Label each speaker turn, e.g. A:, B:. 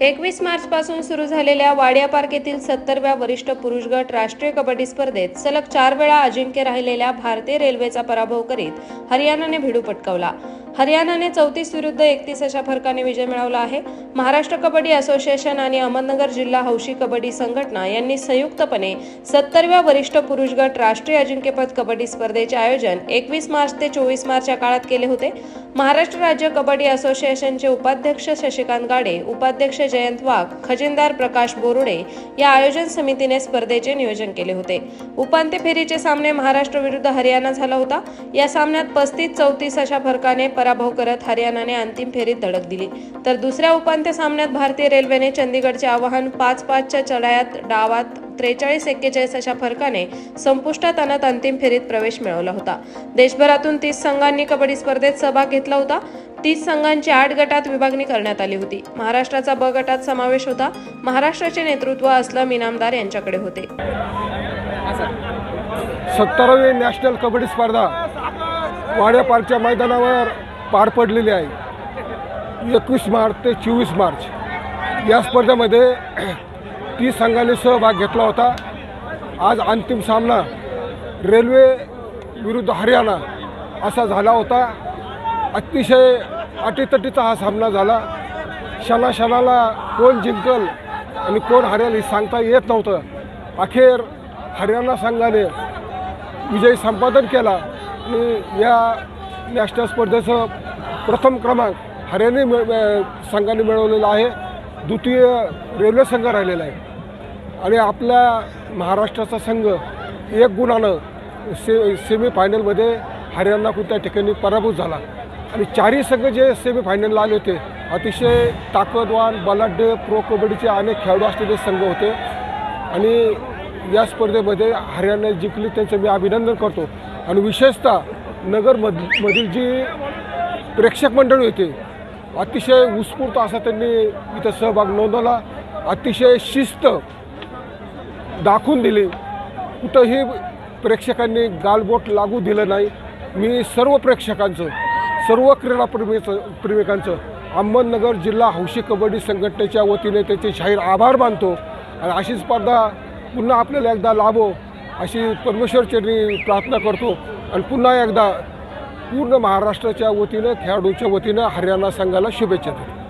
A: एकवीस मार्चपासून सुरू झालेल्या वाडिया पार्क येथील सत्तरव्या वरिष्ठ पुरुष गट राष्ट्रीय कबड्डी स्पर्धेत सलग चार वेळा अजिंक्य राहिलेल्या भारतीय रेल्वेचा पराभव करीत हरियाणाने भिडू पटकावला. हरियाणाने चौतीस विरुद्ध एकतीस अशा फरकाने विजय मिळवला आहे. महाराष्ट्र कबड्डी असोसिएशन आणि अहमदनगर जिल्हा हौशी कबड्डी संघटना यांनी संयुक्तपणे सत्तरव्या वरिष्ठ पुरुष गट राष्ट्रीय अजिंक्यपद कबड्डी स्पर्धेचे आयोजन एकवीस मार्च ते चोवीस मार्च या काळात केले होते. महाराष्ट्र राज्य कबड्डी असोसिएशनचे उपाध्यक्ष शशिकांत गाडे उपाध्यक्ष जयंत वाघ खजिनदार प्रकाश बोरुडे या आयोजन समितीने स्पर्धेचे नियोजन केले होते. उपांत्य फेरीचे सामने महाराष्ट्र विरुद्ध हरियाणा झाला होता. या सामन्यात पस्तीस चौतीस अशा फरकाने पराभव करत हरियाणाने अंतिम फेरीत धडक दिली. तर दुसऱ्या उपांत्य सामन्यात भारतीय रेल्वेने चंदीगडचे आवाहन पाच पाचच्या चढायात डावात त्रेचाळीस एक्केचाळीस अशा फरकाने संपुष्टात आणत अंतिम फेरीत प्रवेश मिळवला होता. देशभरातून तीस संघांनी कबड्डी स्पर्धेत सहभाग घेतला होता. तीस संघांची आठ गटात विभागणी करण्यात आली होती. महाराष्ट्राचा ब गटात समावेश होता. महाराष्ट्राचे नेतृत्व असलम इनामदार यांच्याकडे होते.
B: सत्तरावी नॅशनल कबड्डी स्पर्धा वाड्या पार्कच्या मैदानावर पार पडलेली आहे. एकवीस मार्च ते चोवीस मार्च. या स्पर्धेमध्ये तीस संघांनी सहभाग घेतला होता. आज अंतिम सामना रेल्वे विरुद्ध हरियाणा असा झाला होता. अतिशय अटीतटीचा हा सामना झाला. क्षणा क्षणाला कोण जिंकल आणि कोण हरेल हे सांगता येत नव्हतं. अखेर हरियाणा संघाने विजय संपादन केला आणि या नॅशनल स्पर्धेचं प्रथम क्रमांक हरियाणी मिळ संघाने मिळवलेला आहे. द्वितीय रेल्वे संघ राहिलेला आहे. आणि आपल्या महाराष्ट्राचा संघ एक गुणानं से सेमीफायनलमध्ये हरियाणा कोणत्या ठिकाणी पराभूत झाला. आणि चारही संघ जे सेमीफायनलला आले होते अतिशय ताकदवान बलाढ्य प्रो कबड्डीचे अनेक खेळाडू असलेले संघ होते. आणि या स्पर्धेमध्ये हरियाणा जिंकली त्यांचं मी अभिनंदन करतो. आणि विशेषतः नगरमध मधील जी प्रेक्षक मंडळी होते अतिशय उत्स्फूर्त असा त्यांनी इथं सहभाग नोंदवला. अतिशय शिस्त दाखवून दिली. कुठंही प्रेक्षकांनी गालबोट लागू दिलं नाही. मी सर्व प्रेक्षकांचं सर्व क्रीडाप्रेमीचं प्रेमिकांचं अहमदनगर जिल्हा हौशी कबड्डी संघटनेच्या वतीने त्याचे जाहीर आभार मानतो. आणि अशी स्पर्धा पुन्हा आपल्याला एकदा लाभो अशी परमेश्वरचरणी प्रार्थना करतो. आणि पुन्हा एकदा पूर्ण महाराष्ट्राच्या वतीनं खेळाडूंच्या वतीनं हरियाणा संघाला शुभेच्छा देतो.